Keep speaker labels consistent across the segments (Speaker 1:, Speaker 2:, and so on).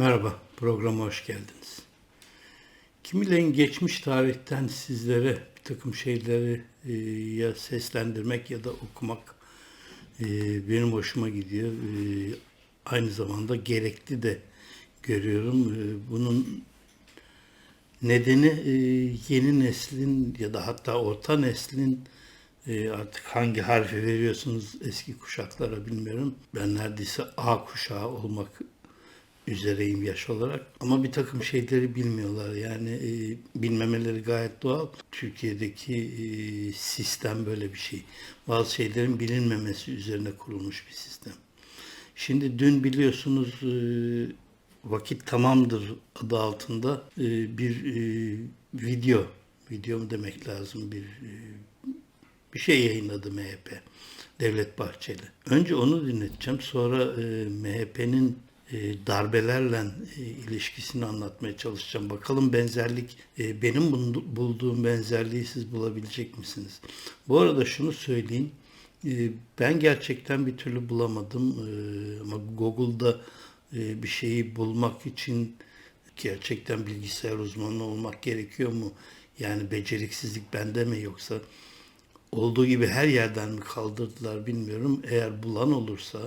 Speaker 1: Merhaba, programa hoş geldiniz. Kimilerin geçmiş tarihten sizlere bir takım şeyleri e, ya seslendirmek ya da okumak e, benim hoşuma gidiyor. E, aynı zamanda gerekli de görüyorum. E, bunun nedeni e, yeni neslin ya da hatta orta neslin e, artık hangi harfi veriyorsunuz eski kuşaklara bilmiyorum. Ben neredeyse A kuşağı olmak üzereyim yaş olarak. Ama bir takım şeyleri bilmiyorlar. Yani e, bilmemeleri gayet doğal. Türkiye'deki e, sistem böyle bir şey. Bazı şeylerin bilinmemesi üzerine kurulmuş bir sistem. Şimdi dün biliyorsunuz e, vakit tamamdır adı altında e, bir e, video, video mu demek lazım bir e, bir şey yayınladı MHP. Devlet Bahçeli. Önce onu dinleteceğim. Sonra e, MHP'nin darbelerle e, ilişkisini anlatmaya çalışacağım. Bakalım benzerlik, e, benim buldu- bulduğum benzerliği siz bulabilecek misiniz? Bu arada şunu söyleyeyim. E, ben gerçekten bir türlü bulamadım. E, ama Google'da e, bir şeyi bulmak için gerçekten bilgisayar uzmanı olmak gerekiyor mu? Yani beceriksizlik bende mi yoksa olduğu gibi her yerden mi kaldırdılar bilmiyorum. Eğer bulan olursa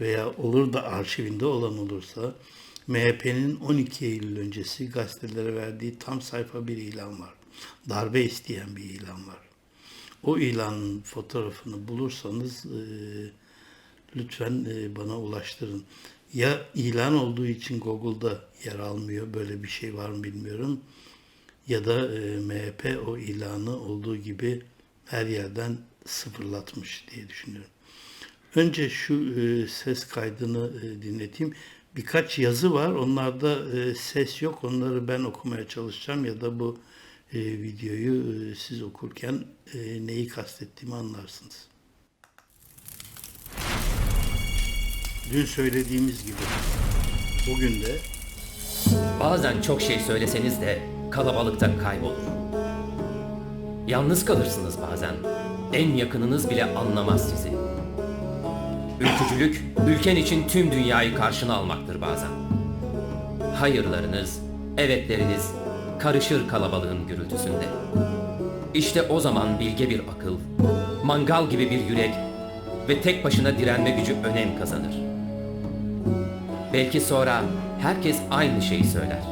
Speaker 1: veya olur da arşivinde olan olursa MHP'nin 12 Eylül öncesi gazetelere verdiği tam sayfa bir ilan var. Darbe isteyen bir ilan var. O ilanın fotoğrafını bulursanız e, lütfen e, bana ulaştırın. Ya ilan olduğu için Google'da yer almıyor böyle bir şey var mı bilmiyorum. Ya da e, MHP o ilanı olduğu gibi her yerden sıfırlatmış diye düşünüyorum. Önce şu e, ses kaydını e, dinleteyim. Birkaç yazı var. Onlarda e, ses yok. Onları ben okumaya çalışacağım ya da bu e, videoyu e, siz okurken e, neyi kastettiğimi anlarsınız. Dün söylediğimiz gibi bugün de
Speaker 2: Bazen çok şey söyleseniz de kalabalıkta kaybolur. Yalnız kalırsınız bazen. En yakınınız bile anlamaz sizi. Ülkücülük, ülken için tüm dünyayı karşına almaktır bazen. Hayırlarınız, evetleriniz karışır kalabalığın gürültüsünde. İşte o zaman bilge bir akıl, mangal gibi bir yürek ve tek başına direnme gücü önem kazanır. Belki sonra herkes aynı şeyi söyler.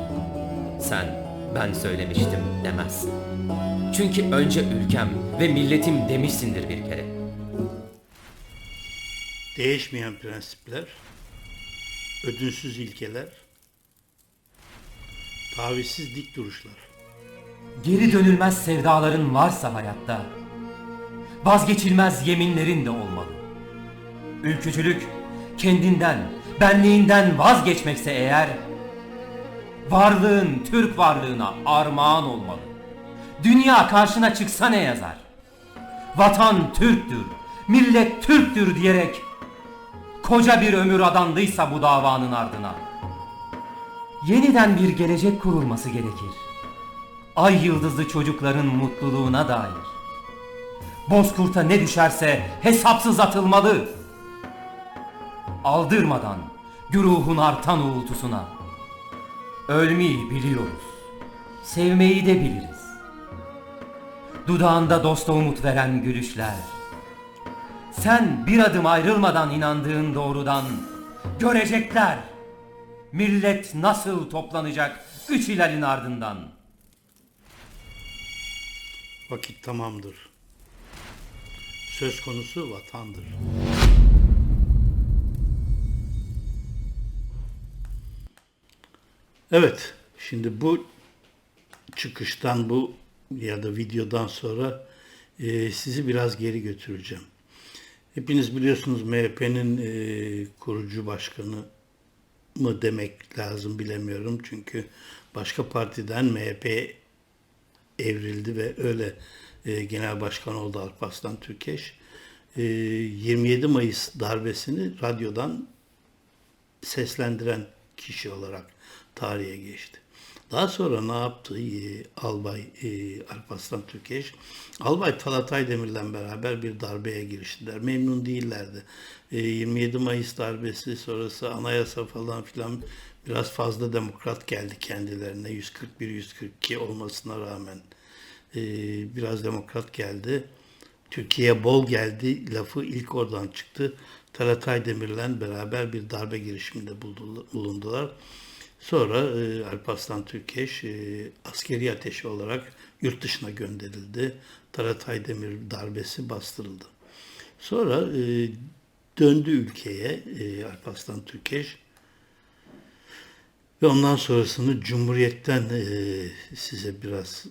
Speaker 2: Sen ben söylemiştim demezsin. Çünkü önce ülkem ve milletim demişsindir bir.
Speaker 1: Değişmeyen prensipler, ödünsüz ilkeler, tavizsiz dik duruşlar.
Speaker 3: Geri dönülmez sevdaların varsa hayatta, vazgeçilmez yeminlerin de olmalı. Ülkücülük kendinden, benliğinden vazgeçmekse eğer, varlığın Türk varlığına armağan olmalı. Dünya karşına çıksa ne yazar? Vatan Türktür, millet Türktür diyerek koca bir ömür adandıysa bu davanın ardına. Yeniden bir gelecek kurulması gerekir ay yıldızlı çocukların mutluluğuna dair. Bozkurt'a ne düşerse hesapsız atılmalı. Aldırmadan güruhun artan uğultusuna. Ölmeyi biliyoruz. Sevmeyi de biliriz. Dudağında dosta umut veren gülüşler. Sen bir adım ayrılmadan inandığın doğrudan görecekler. Millet nasıl toplanacak üç hilalin ardından.''
Speaker 1: Vakit tamamdır. Söz konusu vatandır. Evet, şimdi bu çıkıştan bu ya da videodan sonra e, sizi biraz geri götüreceğim. Hepiniz biliyorsunuz MHP'nin e, kurucu başkanı mı demek lazım bilemiyorum. Çünkü başka partiden MHP evrildi ve öyle e, genel başkan oldu Alparslan Türkeş. E, 27 Mayıs darbesini radyodan seslendiren kişi olarak tarihe geçti. Daha sonra ne yaptı e, Albay e, Alparslan Türkeş? Albay Talat Aydemir'le beraber bir darbeye giriştiler. Memnun değillerdi. E, 27 Mayıs darbesi sonrası anayasa falan filan biraz fazla demokrat geldi kendilerine 141-142 olmasına rağmen e, biraz demokrat geldi. Türkiye'ye bol geldi lafı ilk oradan çıktı. Talat Aydemir'le beraber bir darbe girişiminde bulundular. Sonra e, Alparslan Türkeş e, askeri ateşi olarak yurt dışına gönderildi. Talat Aydemir darbesi bastırıldı. Sonra e, döndü ülkeye e, Alparslan Türkeş. Ve ondan sonrasını Cumhuriyet'ten e, size biraz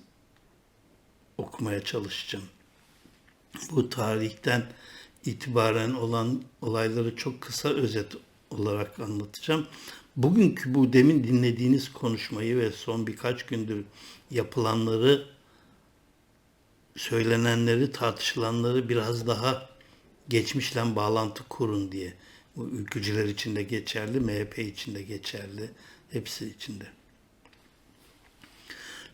Speaker 1: okumaya çalışacağım. Bu tarihten itibaren olan olayları çok kısa özet olarak anlatacağım. Bugünkü bu demin dinlediğiniz konuşmayı ve son birkaç gündür yapılanları, söylenenleri, tartışılanları biraz daha geçmişle bağlantı kurun diye. Bu ülkücüler için de geçerli, MHP için de geçerli, hepsi için de.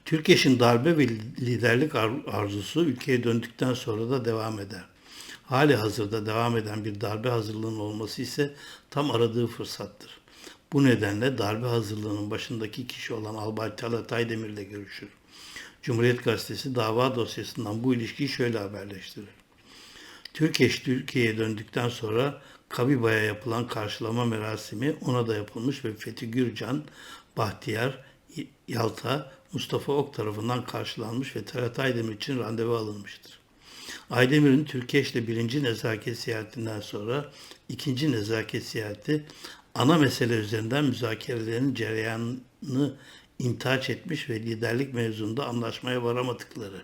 Speaker 1: Türkeş'in darbe ve liderlik ar- arzusu ülkeye döndükten sonra da devam eder. Hali hazırda devam eden bir darbe hazırlığının olması ise tam aradığı fırsattır. Bu nedenle darbe hazırlığının başındaki kişi olan Albay Talat Aydemir ile görüşür. Cumhuriyet Gazetesi dava dosyasından bu ilişkiyi şöyle haberleştirir. Türkeş Türkiye'ye döndükten sonra Kabiba'ya yapılan karşılama merasimi ona da yapılmış ve Fethi Gürcan, Bahtiyar, Yalta, Mustafa Ok tarafından karşılanmış ve Talat Aydemir için randevu alınmıştır. Aydemir'in Türkeş'le birinci nezaket seyahatinden sonra ikinci nezaket seyahati ana mesele üzerinden müzakerelerin cereyanını intihaç etmiş ve liderlik mevzunda anlaşmaya varamadıkları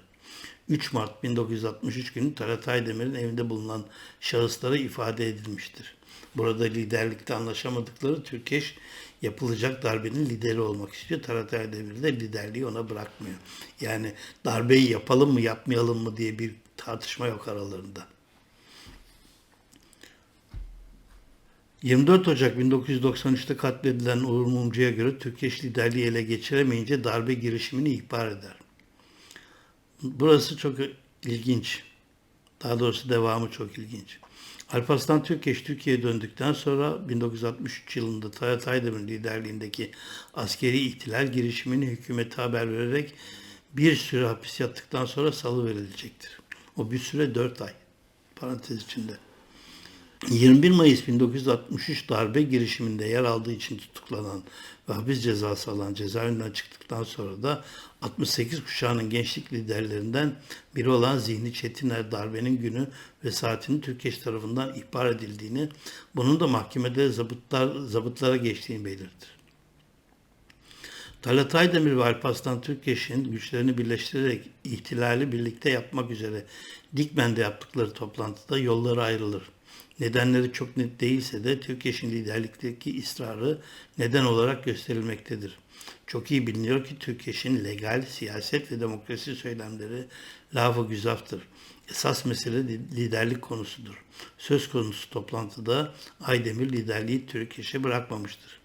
Speaker 1: 3 Mart 1963 günü Talat Aydemir'in evinde bulunan şahıslara ifade edilmiştir. Burada liderlikte anlaşamadıkları Türkeş yapılacak darbenin lideri olmak istiyor. Talat Aydemir de liderliği ona bırakmıyor. Yani darbeyi yapalım mı yapmayalım mı diye bir tartışma yok aralarında. 24 Ocak 1993'te katledilen Uğur Mumcu'ya göre Türkeş liderliği ele geçiremeyince darbe girişimini ihbar eder. Burası çok ilginç. Daha doğrusu devamı çok ilginç. Alparslan Türkeş Türkiye'ye döndükten sonra 1963 yılında Tayyip Aydemir'in liderliğindeki askeri ihtilal girişimini hükümete haber vererek bir süre hapis yattıktan sonra salı verilecektir. O bir süre 4 ay. Parantez içinde. 21 Mayıs 1963 darbe girişiminde yer aldığı için tutuklanan ve hapis cezası alan cezaevinden çıktıktan sonra da 68 kuşağının gençlik liderlerinden biri olan Zihni Çetiner darbenin günü ve saatinin Türkeş tarafından ihbar edildiğini, bunun da mahkemede zabıtlar, zabıtlara geçtiğini belirtir. Talat Aydemir ve Alparslan Türkeş'in güçlerini birleştirerek ihtilali birlikte yapmak üzere Dikmen'de yaptıkları toplantıda yolları ayrılır. Nedenleri çok net değilse de Türkeş'in liderlikteki ısrarı neden olarak gösterilmektedir. Çok iyi biliniyor ki Türkeş'in legal, siyaset ve demokrasi söylemleri lafı güzaftır. Esas mesele liderlik konusudur. Söz konusu toplantıda Aydemir liderliği Türkeş'e bırakmamıştır.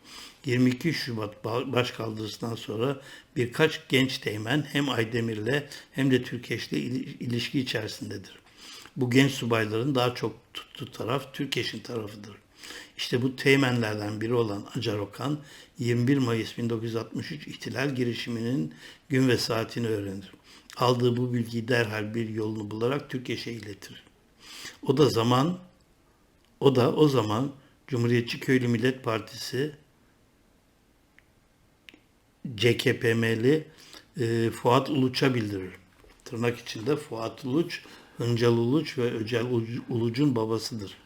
Speaker 1: 22 Şubat başkaldırısından sonra birkaç genç teğmen hem Aydemir'le hem de Türkeş'le ilişki içerisindedir. Bu genç subayların daha çok tuttuğu taraf Türkeş'in tarafıdır. İşte bu teğmenlerden biri olan Acar Okan 21 Mayıs 1963 ihtilal girişiminin gün ve saatini öğrenir. Aldığı bu bilgiyi derhal bir yolunu bularak Türkeş'e iletir. O da zaman o da o zaman Cumhuriyetçi Köylü Millet Partisi CKPM'li e, Fuat Uluç'a bildirir. Tırnak içinde Fuat Uluç, Hıncal Uluç ve Öcel Uluç'un babasıdır.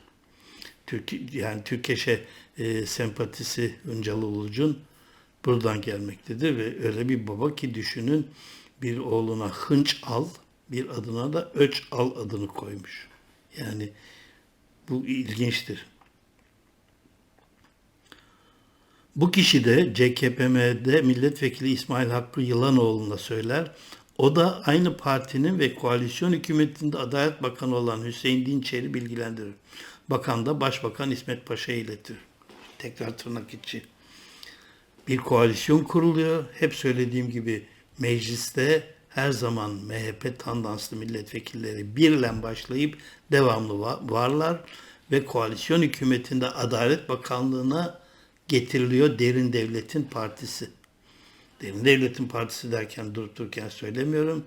Speaker 1: Türk, yani Türkeş'e e, sempatisi Hıncal Uluç'un buradan gelmektedir ve öyle bir baba ki düşünün bir oğluna Hınç al, bir adına da Öç al adını koymuş. Yani bu ilginçtir. Bu kişi de CKPM'de milletvekili İsmail Hakkı Yılanoğlu'na söyler. O da aynı partinin ve koalisyon hükümetinde Adalet Bakanı olan Hüseyin Dinçer'i bilgilendirir. Bakan da Başbakan İsmet Paşa'ya iletir. Tekrar tırnak içi. Bir koalisyon kuruluyor. Hep söylediğim gibi mecliste her zaman MHP tandanslı milletvekilleri birle başlayıp devamlı varlar ve koalisyon hükümetinde Adalet Bakanlığı'na getiriliyor derin devletin partisi. Derin devletin partisi derken durup dururken söylemiyorum.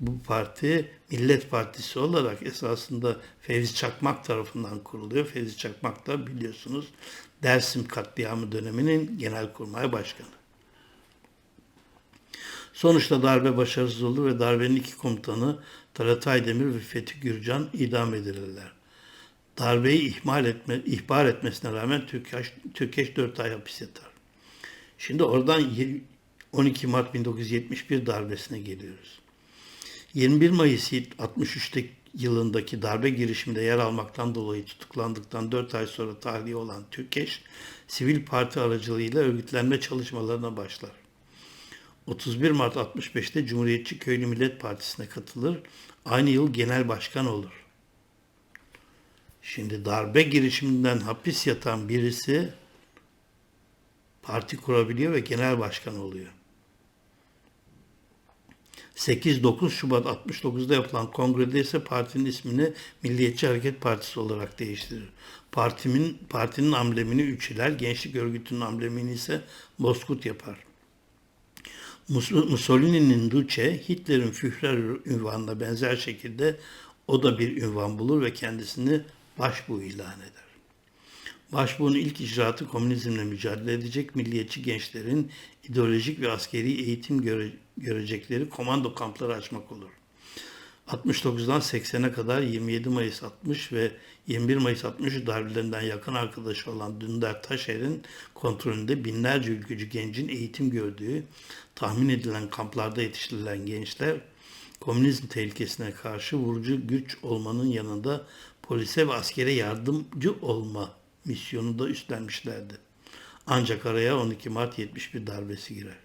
Speaker 1: Bu parti Millet Partisi olarak esasında Fevzi Çakmak tarafından kuruluyor. Fevzi Çakmak da biliyorsunuz Dersim katliamı döneminin genelkurmay başkanı. Sonuçta darbe başarısız olur ve darbenin iki komutanı Talat Aydemir ve Fethi Gürcan idam edilirler. Darbeyi ihmal etme, ihbar etmesine rağmen Türkeş, Türkeş 4 ay hapis yatar. Şimdi oradan 12 Mart 1971 darbesine geliyoruz. 21 Mayıs 63'te yılındaki darbe girişiminde yer almaktan dolayı tutuklandıktan 4 ay sonra tahliye olan Türkeş, sivil parti aracılığıyla örgütlenme çalışmalarına başlar. 31 Mart 65'te Cumhuriyetçi Köylü Millet Partisi'ne katılır. Aynı yıl genel başkan olur. Şimdi darbe girişiminden hapis yatan birisi parti kurabiliyor ve genel başkan oluyor. 8-9 Şubat 69'da yapılan kongrede ise partinin ismini Milliyetçi Hareket Partisi olarak değiştirir. Partimin, partinin amblemini Üçiler, Gençlik Örgütü'nün amblemini ise Bozkurt yapar. Mus- Mussolini'nin Duce, Hitler'in Führer ünvanına benzer şekilde o da bir ünvan bulur ve kendisini başbuğ ilan eder. Başbuğun ilk icraatı komünizmle mücadele edecek milliyetçi gençlerin ideolojik ve askeri eğitim göre- görecekleri komando kampları açmak olur. 69'dan 80'e kadar 27 Mayıs 60 ve 21 Mayıs 63 darbelerinden yakın arkadaşı olan Dündar Taşer'in kontrolünde binlerce ülkücü gencin eğitim gördüğü tahmin edilen kamplarda yetiştirilen gençler komünizm tehlikesine karşı vurucu güç olmanın yanında polise ve askere yardımcı olma misyonu da üstlenmişlerdi. Ancak araya 12 Mart 71 darbesi girer.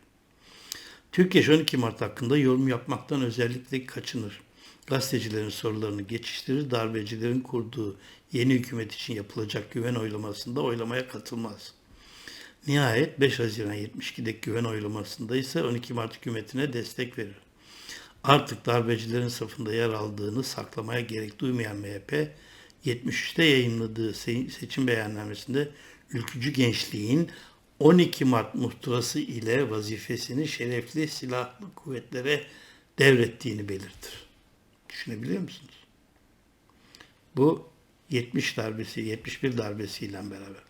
Speaker 1: Türkiye 12 Mart hakkında yorum yapmaktan özellikle kaçınır. Gazetecilerin sorularını geçiştirir, darbecilerin kurduğu yeni hükümet için yapılacak güven oylamasında oylamaya katılmaz. Nihayet 5 Haziran 72'deki güven oylamasında ise 12 Mart hükümetine destek verir. Artık darbecilerin safında yer aldığını saklamaya gerek duymayan MHP, 73'te yayınladığı se- seçim beyannamesinde ülkücü gençliğin 12 Mart muhtırası ile vazifesini şerefli silahlı kuvvetlere devrettiğini belirtir. Düşünebiliyor musunuz? Bu 70 darbesi, 71 darbesiyle beraber.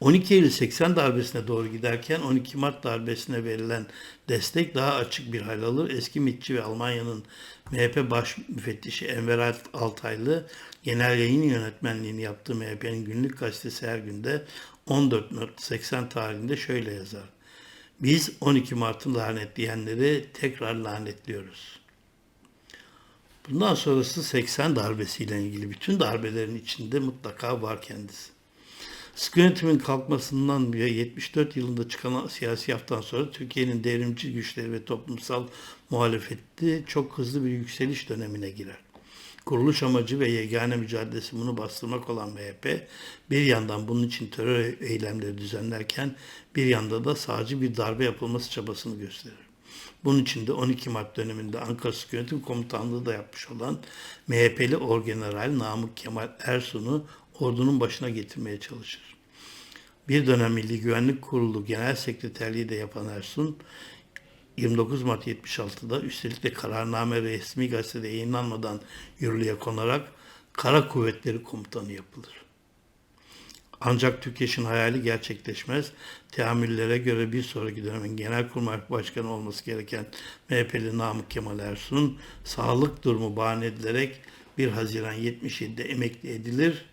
Speaker 1: 12 Eylül 80 darbesine doğru giderken 12 Mart darbesine verilen destek daha açık bir hal alır. Eski MİTçi ve Almanya'nın MHP baş müfettişi Enver Altaylı genel yayın yönetmenliğini yaptığı MHP'nin günlük gazetesi her günde 14 Mart 80 tarihinde şöyle yazar. Biz 12 Mart'ı lanetleyenleri tekrar lanetliyoruz. Bundan sonrası 80 darbesiyle ilgili bütün darbelerin içinde mutlaka var kendisi. Sıkı yönetimin kalkmasından ve 74 yılında çıkan siyasi haftan sonra Türkiye'nin devrimci güçleri ve toplumsal muhalefeti çok hızlı bir yükseliş dönemine girer. Kuruluş amacı ve yegane mücadelesi bunu bastırmak olan MHP bir yandan bunun için terör eylemleri düzenlerken bir yanda da sağcı bir darbe yapılması çabasını gösterir. Bunun için de 12 Mart döneminde Ankara Sıkı Yönetim Komutanlığı da yapmış olan MHP'li Orgeneral Namık Kemal Ersun'u ordunun başına getirmeye çalışır. Bir dönem Milli Güvenlik Kurulu Genel Sekreterliği de yapan Ersun, 29 Mart 76'da üstelik de kararname resmi gazetede yayınlanmadan yürürlüğe konarak Kara Kuvvetleri Komutanı yapılır. Ancak Türkeş'in hayali gerçekleşmez. Teamüllere göre bir sonraki dönemin Genelkurmay Başkanı olması gereken MHP'li Namık Kemal Ersun, sağlık durumu bahane edilerek 1 Haziran 77'de emekli edilir.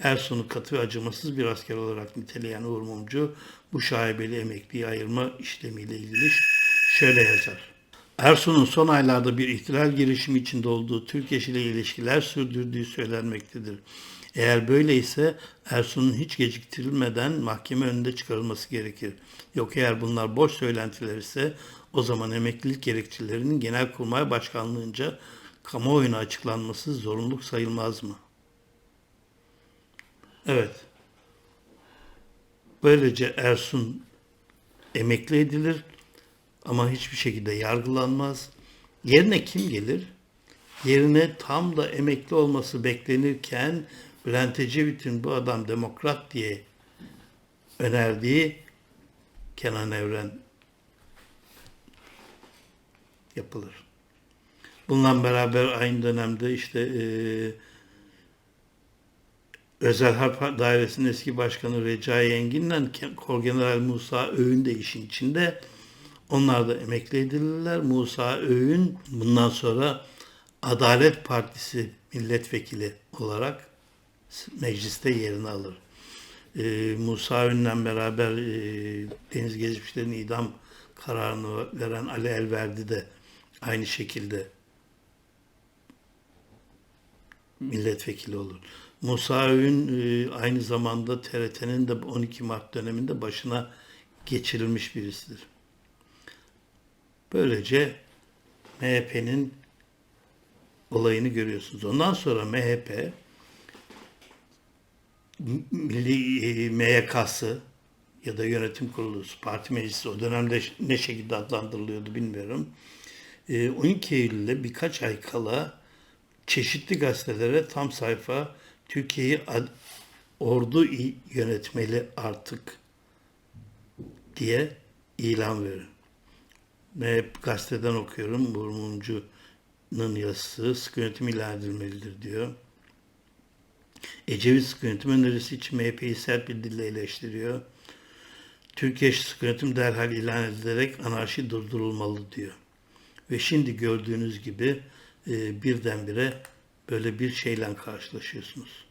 Speaker 1: Ersun'u katı ve acımasız bir asker olarak niteleyen Uğur Mumcu, bu şaibeli emekliyi ayırma işlemiyle ilgili şöyle yazar. Ersun'un son aylarda bir ihtilal girişimi içinde olduğu Türkeş ile ilişkiler sürdürdüğü söylenmektedir. Eğer böyleyse Ersun'un hiç geciktirilmeden mahkeme önünde çıkarılması gerekir. Yok eğer bunlar boş söylentiler ise o zaman emeklilik gerekçelerinin Genelkurmay Başkanlığınca kamuoyuna açıklanması zorunluluk sayılmaz mı? Evet. Böylece Ersun emekli edilir ama hiçbir şekilde yargılanmaz. Yerine kim gelir? Yerine tam da emekli olması beklenirken Bülent Ecevit'in bu adam demokrat diye önerdiği Kenan Evren yapılır. Bununla beraber aynı dönemde işte eee Özel Harp Dairesi'nin eski başkanı Recai Engin'le Korgeneral Musa Öğün de işin içinde. Onlar da emekli edilirler. Musa Öğün bundan sonra Adalet Partisi milletvekili olarak mecliste yerini alır. Ee, Musa Öğün'le beraber e, Deniz Gezmişler'in idam kararını veren Ali Elverdi de aynı şekilde milletvekili olur. Musa Öğün e, aynı zamanda TRT'nin de 12 Mart döneminde başına geçirilmiş birisidir. Böylece MHP'nin olayını görüyorsunuz. Ondan sonra MHP Milli e, MYK'sı ya da yönetim kurulu, parti meclisi o dönemde ne şekilde adlandırılıyordu bilmiyorum. E, 12 Eylül'de birkaç ay kala çeşitli gazetelere tam sayfa Türkiye'yi ordu yönetmeli artık diye ilan verir. Hep gazeteden okuyorum. Murmumcu'nun yazısı sıkı yönetim ilan edilmelidir diyor. Ecevit sıkı yönetim önerisi için MHP'yi sert bir dille eleştiriyor. Türkiye sıkı yönetim derhal ilan edilerek anarşi durdurulmalı diyor. Ve şimdi gördüğünüz gibi e, birdenbire böyle bir şeyle karşılaşıyorsunuz.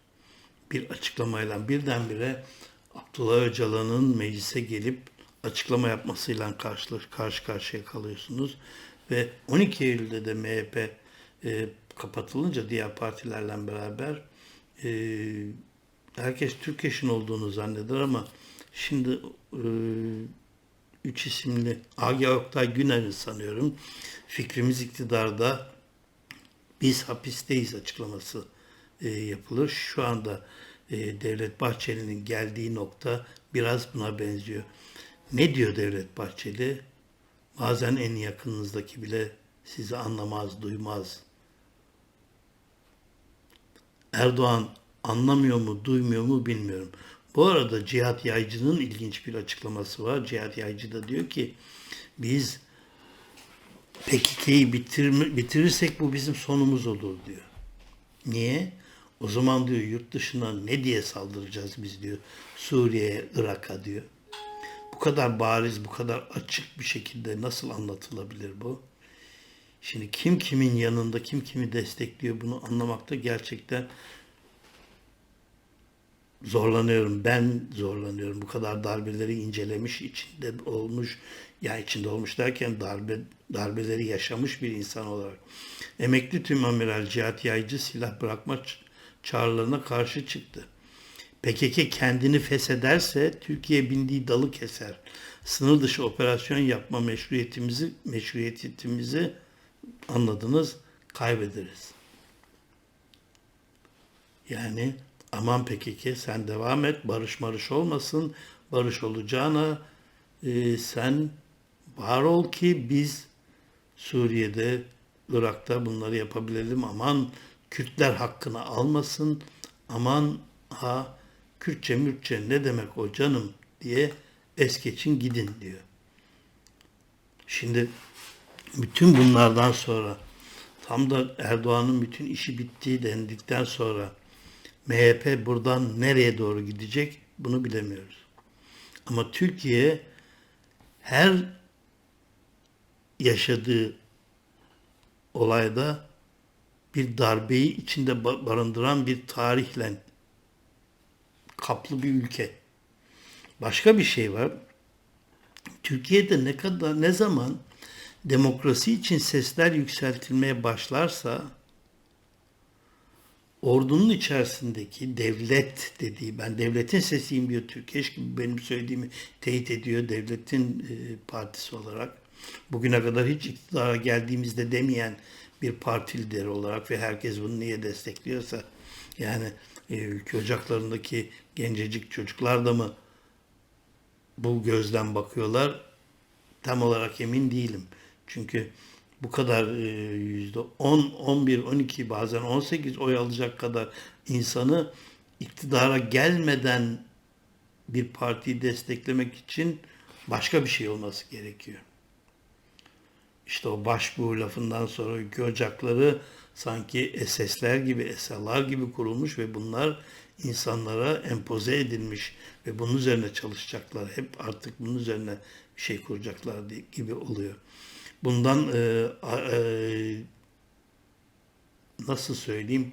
Speaker 1: Bir açıklamayla birdenbire Abdullah Öcalan'ın meclise gelip açıklama yapmasıyla karşı, karşı karşıya kalıyorsunuz. Ve 12 Eylül'de de MHP e, kapatılınca diğer partilerle beraber e, herkes Türkeş'in olduğunu zanneder ama şimdi e, üç isimli Agah Oktay Güner'in sanıyorum fikrimiz iktidarda biz hapisteyiz açıklaması e, yapılır. Şu anda e, Devlet Bahçeli'nin geldiği nokta biraz buna benziyor. Ne diyor Devlet Bahçeli? Bazen en yakınınızdaki bile sizi anlamaz, duymaz. Erdoğan anlamıyor mu, duymuyor mu bilmiyorum. Bu arada Cihat Yaycı'nın ilginç bir açıklaması var. Cihat Yaycı da diyor ki biz PKK'yı bitirirsek bu bizim sonumuz olur diyor. Niye? O zaman diyor yurt dışına ne diye saldıracağız biz diyor. Suriye'ye, Irak'a diyor. Bu kadar bariz, bu kadar açık bir şekilde nasıl anlatılabilir bu? Şimdi kim kimin yanında, kim kimi destekliyor bunu anlamakta gerçekten zorlanıyorum. Ben zorlanıyorum. Bu kadar darbeleri incelemiş, içinde olmuş, ya içinde olmuş derken darbe darbeleri yaşamış bir insan olarak. Emekli Tüm Amiral Cihat Yaycı silah bırakma çağrılarına karşı çıktı. PKK kendini feshederse Türkiye bindiği dalı keser. Sınır dışı operasyon yapma meşruiyetimizi meşruiyetimizi anladınız kaybederiz. Yani aman PKK sen devam et barış marış olmasın barış olacağına e, sen var ol ki biz Suriye'de Irak'ta bunları yapabilelim aman Kürtler hakkını almasın aman ha Kürtçe mürtçe ne demek o canım diye es geçin gidin diyor. Şimdi bütün bunlardan sonra tam da Erdoğan'ın bütün işi bittiği dendikten sonra MHP buradan nereye doğru gidecek bunu bilemiyoruz. Ama Türkiye her yaşadığı olayda bir darbeyi içinde ba- barındıran bir tarihle kaplı bir ülke. Başka bir şey var. Türkiye'de ne kadar ne zaman demokrasi için sesler yükseltilmeye başlarsa ordunun içerisindeki devlet dediği ben devletin sesiyim diyor Türkeş gibi benim söylediğimi teyit ediyor devletin e, partisi olarak. Bugüne kadar hiç iktidara geldiğimizde demeyen bir parti lideri olarak ve herkes bunu niye destekliyorsa yani e, ülke ocaklarındaki gencecik çocuklar da mı bu gözden bakıyorlar tam olarak emin değilim. Çünkü bu kadar e, yüzde 10, 11, 12 bazen 18 oy alacak kadar insanı iktidara gelmeden bir partiyi desteklemek için başka bir şey olması gerekiyor. İşte o başbuğ lafından sonra ülke ocakları sanki SS'ler gibi, SL'lar gibi kurulmuş ve bunlar insanlara empoze edilmiş ve bunun üzerine çalışacaklar. Hep artık bunun üzerine bir şey kuracaklar gibi oluyor. Bundan e, e, nasıl söyleyeyim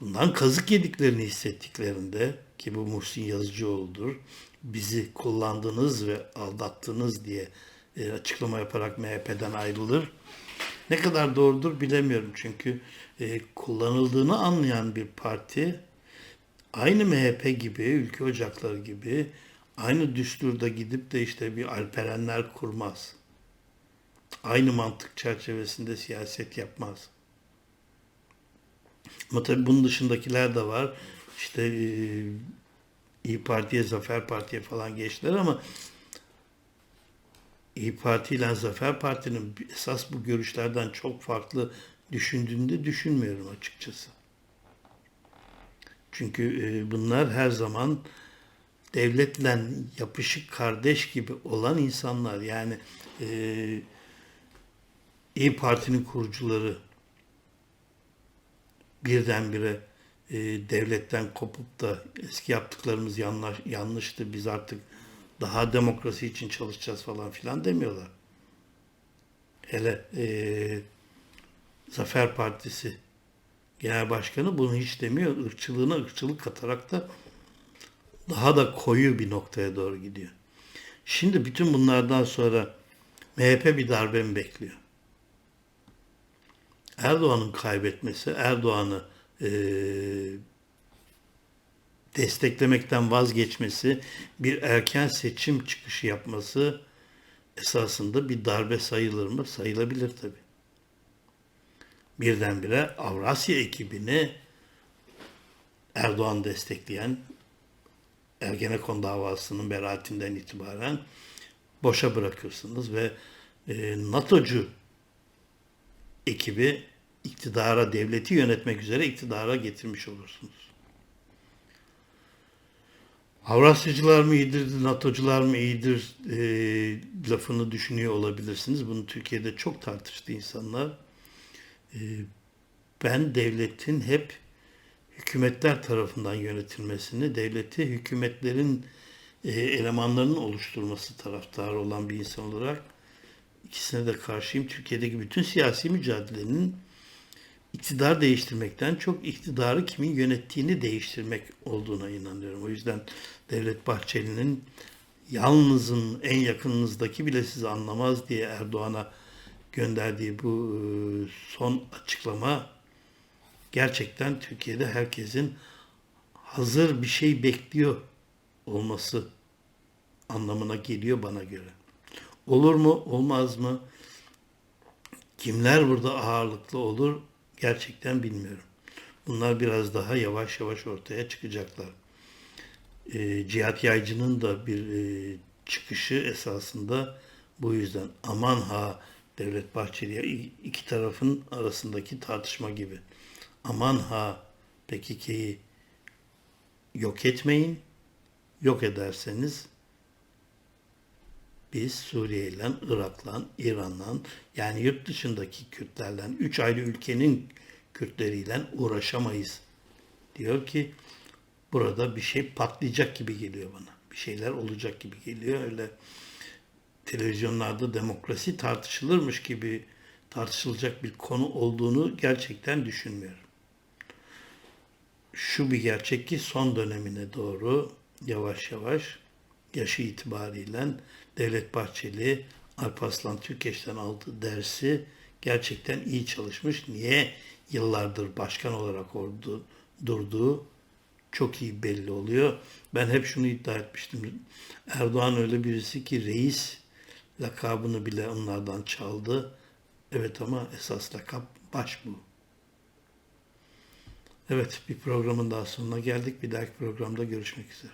Speaker 1: bundan kazık yediklerini hissettiklerinde ki bu Muhsin Yazıcıoğlu'dur. Bizi kullandınız ve aldattınız diye e, açıklama yaparak MHP'den ayrılır. Ne kadar doğrudur bilemiyorum çünkü e, kullanıldığını anlayan bir parti aynı MHP gibi, ülke ocakları gibi aynı düsturda gidip de işte bir alperenler kurmaz. Aynı mantık çerçevesinde siyaset yapmaz. Ama tabii bunun dışındakiler de var. İşte e, İyi Parti'ye, Zafer Parti'ye falan geçtiler ama İyi Parti ile Zafer Parti'nin esas bu görüşlerden çok farklı düşündüğünü de düşünmüyorum açıkçası. Çünkü e, bunlar her zaman devletle yapışık kardeş gibi olan insanlar. Yani e, İyi Parti'nin kurucuları birdenbire e, devletten kopup da eski yaptıklarımız yanlış, yanlıştı biz artık daha demokrasi için çalışacağız falan filan demiyorlar. Hele e, Zafer Partisi Genel Başkanı bunu hiç demiyor. Irkçılığına ırkçılık katarak da daha da koyu bir noktaya doğru gidiyor. Şimdi bütün bunlardan sonra MHP bir darbe mi bekliyor? Erdoğan'ın kaybetmesi, Erdoğan'ı e, desteklemekten vazgeçmesi, bir erken seçim çıkışı yapması esasında bir darbe sayılır mı? Sayılabilir tabii. Birdenbire Avrasya ekibini Erdoğan destekleyen Ergenekon davasının beraatinden itibaren boşa bırakırsınız ve e, NATO'cu ekibi iktidara, devleti yönetmek üzere iktidara getirmiş olursunuz. Avrasyacılar mı iyidir, NATO'cular mı iyidir e, lafını düşünüyor olabilirsiniz. Bunu Türkiye'de çok tartıştı insanlar. E, ben devletin hep hükümetler tarafından yönetilmesini, devleti hükümetlerin e, elemanlarının oluşturması taraftarı olan bir insan olarak ikisine de karşıyım. Türkiye'deki bütün siyasi mücadelenin iktidar değiştirmekten çok iktidarı kimin yönettiğini değiştirmek olduğuna inanıyorum. O yüzden Devlet Bahçeli'nin yalnızın en yakınınızdaki bile sizi anlamaz diye Erdoğan'a gönderdiği bu e, son açıklama gerçekten Türkiye'de herkesin hazır bir şey bekliyor olması anlamına geliyor bana göre. Olur mu, olmaz mı? Kimler burada ağırlıklı olur gerçekten bilmiyorum. Bunlar biraz daha yavaş yavaş ortaya çıkacaklar. E, Cihat Yaycı'nın da bir e, çıkışı esasında bu yüzden aman ha Devlet Bahçeli'ye iki tarafın arasındaki tartışma gibi. Aman ha PKK'yı yok etmeyin. Yok ederseniz biz Suriye ile, Irak'la, İran'la yani yurt dışındaki Kürtlerle, üç ayrı ülkenin Kürtleriyle uğraşamayız. Diyor ki burada bir şey patlayacak gibi geliyor bana. Bir şeyler olacak gibi geliyor. Öyle televizyonlarda demokrasi tartışılırmış gibi tartışılacak bir konu olduğunu gerçekten düşünmüyorum. Şu bir gerçek ki son dönemine doğru yavaş yavaş yaşı itibariyle Devlet Bahçeli Alparslan Türkeş'ten aldığı dersi gerçekten iyi çalışmış. Niye yıllardır başkan olarak ordu, durduğu çok iyi belli oluyor. Ben hep şunu iddia etmiştim. Erdoğan öyle birisi ki reis lakabını bile onlardan çaldı. Evet ama esas lakap baş bu. Evet bir programın daha sonuna geldik. Bir dahaki programda görüşmek üzere.